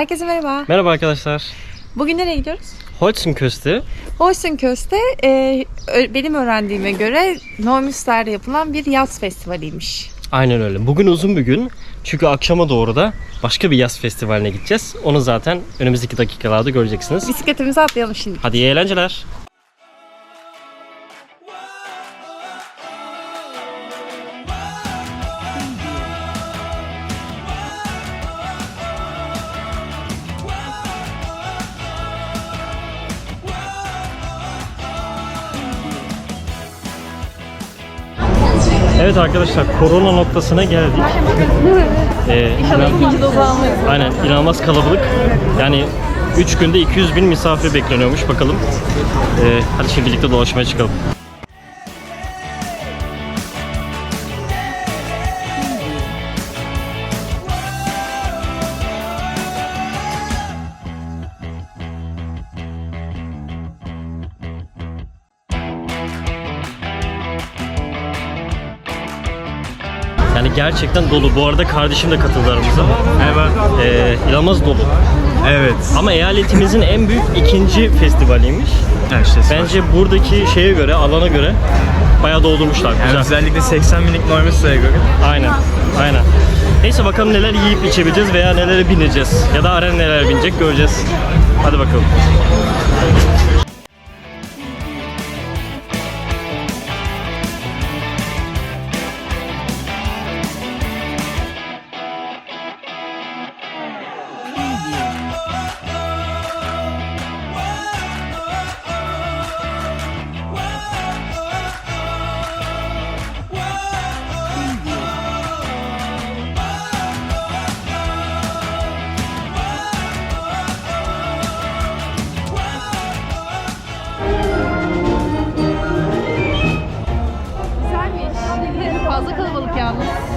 Herkese merhaba. Merhaba arkadaşlar. Bugün nereye gidiyoruz? Holzenköste Holstenköste e, benim öğrendiğime göre Neumünster'de yapılan bir yaz festivaliymiş. Aynen öyle. Bugün uzun bir gün. Çünkü akşama doğru da başka bir yaz festivaline gideceğiz. Onu zaten önümüzdeki dakikalarda göreceksiniz. Bisikletimize atlayalım şimdi. Hadi iyi eğlenceler. Evet arkadaşlar korona noktasına geldik. Ee, inan- ikinci dozu almayız. Aynen inanılmaz kalabalık. Yani 3 günde 200 bin misafir bekleniyormuş bakalım. Ee, hadi şimdi birlikte dolaşmaya çıkalım. Yani gerçekten dolu. Bu arada kardeşim de katıldı aramıza. Merhaba. Ee, inanılmaz dolu. Evet. Ama eyaletimizin en büyük ikinci festivaliymiş. Yani işte Bence buradaki şeye göre, alana göre bayağı doldurmuşlar. yani Güzel. özellikle 80 binlik Norveç'e göre. Aynen. Aynen. Neyse bakalım neler yiyip içebileceğiz veya nelere bineceğiz. Ya da Aren neler binecek göreceğiz. Hadi bakalım.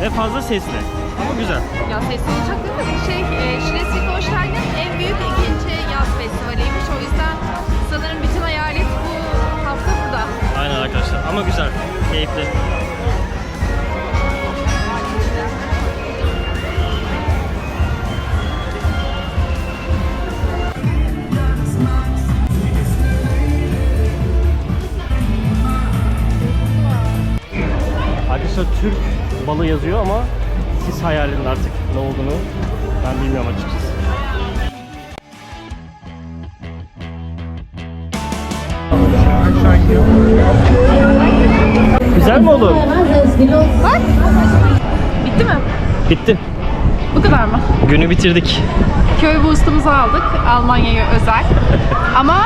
Ve fazla sesli. Ama güzel. Ya sesli olacak değil mi? Şey, e, Schleswig-Holstein'in en büyük ikinci yaz festivaliymiş. O yüzden sanırım bütün hayalet bu hafta burada. Aynen arkadaşlar. Ama güzel. Keyifli. Arkadaşlar Türk balı yazıyor ama siz hayal edin artık ne olduğunu ben bilmiyorum açıkçası. Güzel mi oğlum? Bitti mi? Bitti. Bu kadar mı? Günü bitirdik. Köy boostumuzu aldık. Almanya'ya özel. Ama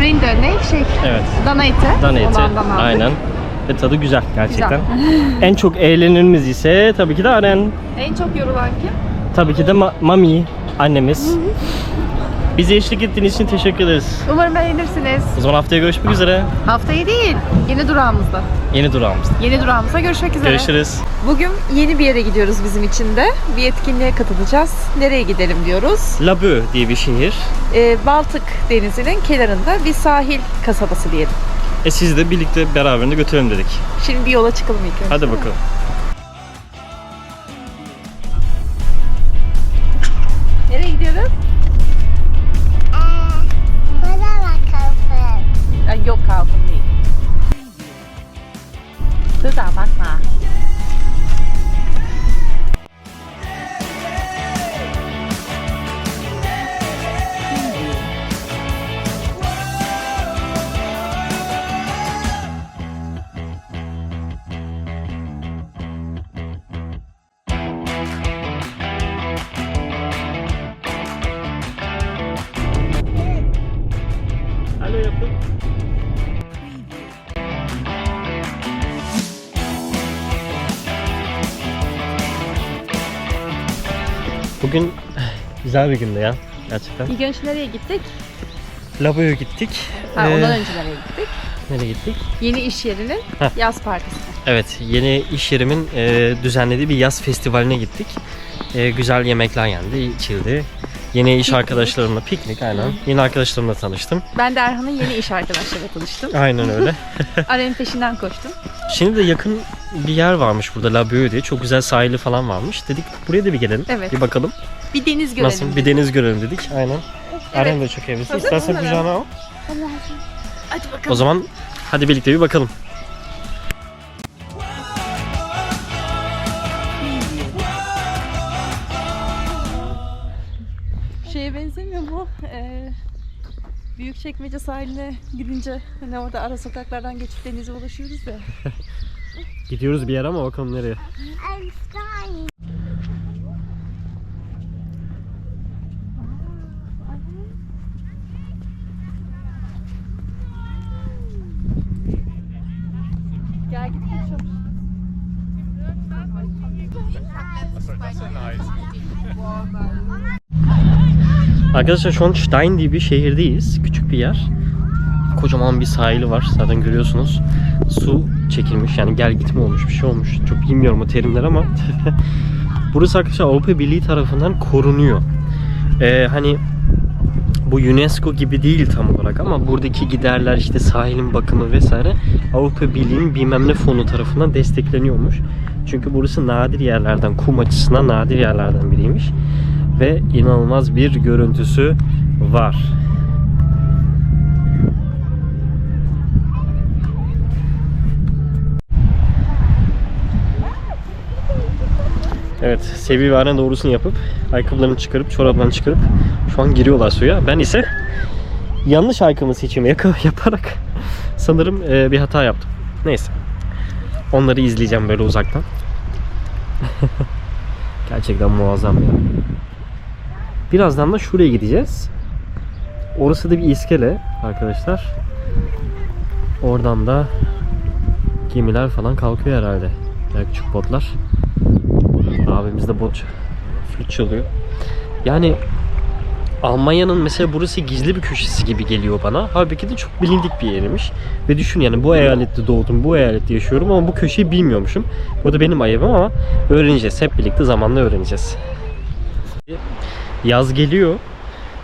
Rinde ne? Şey, Evet. dana eti. Dana eti. Aynen. Ve tadı güzel gerçekten. en çok eğlenirimiz ise tabii ki de Aren. En çok yorulan kim? Tabii ki de Ma- Mami annemiz. Bize eşlik ettiğiniz için teşekkür ederiz. Umarım beğenirsiniz. O zaman haftaya görüşmek üzere. Haftayı değil, yeni durağımızda. Yeni durağımızda. Yeni durağımızda görüşmek üzere. Görüşürüz. Bugün yeni bir yere gidiyoruz bizim için de. Bir etkinliğe katılacağız. Nereye gidelim diyoruz. Labö diye bir şehir. Ee, Baltık Denizi'nin kenarında bir sahil kasabası diyelim. E sizi de birlikte beraberinde götürelim dedik. Şimdi bir yola çıkalım ilk önce. Hadi bakalım. Nereye Bugün güzel bir gündü ya gerçekten. İlk önce nereye gittik? Labo'ya gittik. Ha, Ee, ondan önce nereye gittik? Nereye gittik? Yeni iş yerinin Heh. yaz partisi. Evet, yeni iş yerimin e, düzenlediği bir yaz festivaline gittik. E, güzel yemekler yendi, içildi. Yeni iş Piknik. arkadaşlarımla piknik aynen. Yeni arkadaşlarımla tanıştım. Ben de Erhan'ın yeni iş arkadaşlarıyla tanıştım. Aynen öyle. Aren'in peşinden koştum. Şimdi de yakın bir yer varmış burada La Bœuf diye. Çok güzel sahili falan varmış. Dedik buraya da bir gelelim. Evet. Bir bakalım. Bir deniz görelim. Nasıl bir deniz görelim dedik. Aynen. Aren de çok hevesli. Hazır İstersen mısın kucağına al. Hadi bakalım. O zaman hadi birlikte bir bakalım. Şeye benzemiyor mu? Ee, Büyükçekmece sahiline gidince hani orada ara sokaklardan geçip denize ulaşıyoruz ya. Gidiyoruz bir yere ama bakalım nereye. Gel git konuşalım. Arkadaşlar şu an Stein diye bir şehirdeyiz. Küçük bir yer. Kocaman bir sahili var. Zaten görüyorsunuz. Su çekilmiş. Yani gel gitme olmuş bir şey olmuş. Çok bilmiyorum o terimler ama. Burası arkadaşlar Avrupa Birliği tarafından korunuyor. Ee, hani bu UNESCO gibi değil tam olarak ama buradaki giderler işte sahilin bakımı vesaire Avrupa Birliği'nin bilmem ne fonu tarafından destekleniyormuş. Çünkü burası nadir yerlerden, kum açısından nadir yerlerden biriymiş. Ve inanılmaz bir görüntüsü var. Evet, Sevi ve Aren doğrusunu yapıp ayakkabılarını çıkarıp çoraplarını çıkarıp şu an giriyorlar suya. Ben ise yanlış ayakkabı seçimi yaparak sanırım e, bir hata yaptım. Neyse. Onları izleyeceğim böyle uzaktan. Gerçekten muazzam ya. Birazdan da şuraya gideceğiz. Orası da bir iskele arkadaşlar. Oradan da gemiler falan kalkıyor herhalde. Küçük botlar. Abimiz de bot flüt çalıyor. Yani Almanya'nın mesela burası gizli bir köşesi gibi geliyor bana. Halbuki de çok bilindik bir yermiş. Ve düşün yani bu eyalette doğdum, bu eyalette yaşıyorum ama bu köşeyi bilmiyormuşum. Bu da benim ayıbım ama öğreneceğiz. Hep birlikte zamanla öğreneceğiz. Yaz geliyor.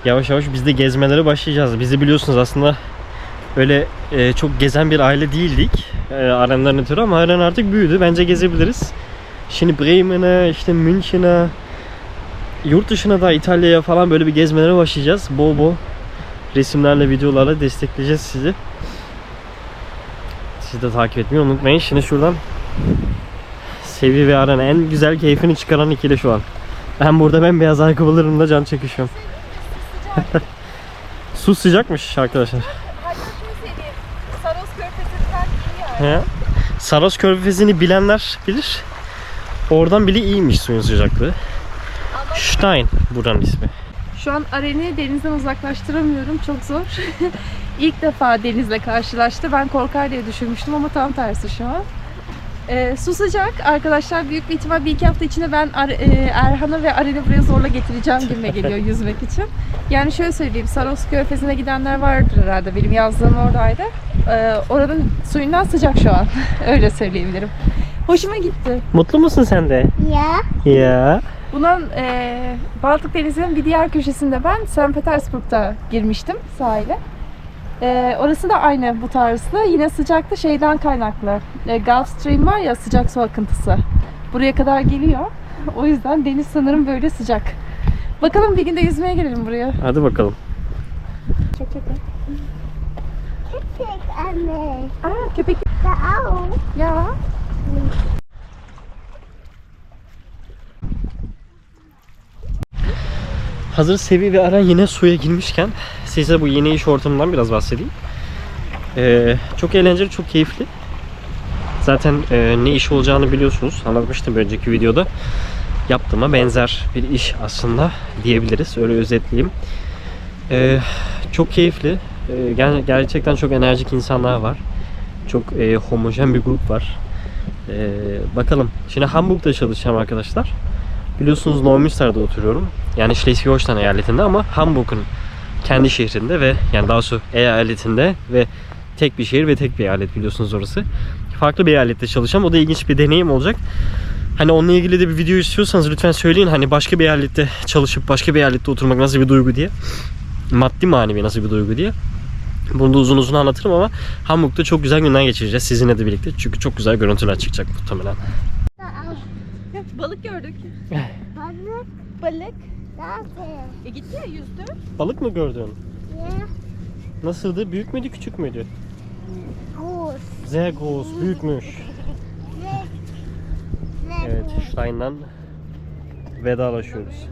Yavaş yavaş biz de gezmelere başlayacağız. Bizi biliyorsunuz aslında öyle e, çok gezen bir aile değildik. E, Aren'den ötürü ama Aren artık büyüdü. Bence gezebiliriz. Şimdi Bremen'e, işte München'e, yurt dışına da İtalya'ya falan böyle bir gezmelere başlayacağız. Bol bol resimlerle, videolarla destekleyeceğiz sizi. Siz de takip etmeyi unutmayın. Şimdi şuradan Sevi ve Aren en güzel keyfini çıkaran ikili şu an. Ben burada bembeyaz ayakkabılarımla can çekişiyorum. Su sıcakmış arkadaşlar. Saros Körfezi'ni bilenler bilir. Oradan bile iyiymiş suyun sıcaklığı. Stein buranın ismi. Şu an Aren'i denizden uzaklaştıramıyorum. Çok zor. İlk defa denizle karşılaştı. Ben korkar diye düşünmüştüm ama tam tersi şu an. Ee, su sıcak. Arkadaşlar büyük bir ihtimal bir iki hafta içinde ben Ar- e, Erhan'ı ve Aren'i buraya zorla getireceğim gibime geliyor yüzmek için. Yani şöyle söyleyeyim. Saros Körfezi'ne gidenler vardır herhalde. Benim yazdığım oradaydı. Ee, oranın suyundan sıcak şu an. Öyle söyleyebilirim. Hoşuma gitti. Mutlu musun sen de? Yeah. Ya. Bunun e, Baltık Denizi'nin bir diğer köşesinde ben St. Petersburg'da girmiştim sahile. E, orası da aynı bu tarzda. Yine sıcaktı şeyden kaynaklı. E, Gulf Stream var ya sıcak su akıntısı. Buraya kadar geliyor. O yüzden deniz sanırım böyle sıcak. Bakalım bir gün de yüzmeye gelelim buraya. Hadi bakalım. Çok yakın. Take a me. Aa köpek. Ya. Hazır Sevi ve Aren yine suya girmişken size bu yeni iş ortamından biraz bahsedeyim. Ee, çok eğlenceli, çok keyifli. Zaten e, ne iş olacağını biliyorsunuz. Anlatmıştım önceki videoda. Yaptığıma benzer bir iş aslında diyebiliriz. Öyle özetleyeyim. Ee, çok keyifli. Ee, ger- gerçekten çok enerjik insanlar var. Çok e, homojen bir grup var. Ee, bakalım. Şimdi Hamburg'da çalışacağım arkadaşlar. Biliyorsunuz Neumünster'da oturuyorum. Yani Schleswig-Holstein eyaletinde ama Hamburg'un kendi şehrinde ve yani daha sonra eyaletinde ve tek bir şehir ve tek bir eyalet biliyorsunuz orası. Farklı bir eyalette çalışacağım. O da ilginç bir deneyim olacak. Hani onunla ilgili de bir video istiyorsanız lütfen söyleyin. Hani başka bir eyalette çalışıp başka bir eyalette oturmak nasıl bir duygu diye. Maddi manevi nasıl bir duygu diye. Bunu da uzun uzun anlatırım ama Hamburg'da çok güzel günler geçireceğiz sizinle de birlikte. Çünkü çok güzel görüntüler çıkacak muhtemelen. Balık gördük. Balık. Balık. Nerede? E gitti ya yüzdü. Balık mı gördün? Nasıldı? Büyük müydü, küçük müydü? Kuş. Sehr groß, büyükmüş. Ne? Ne? Evet, Stein'dan vedalaşıyoruz.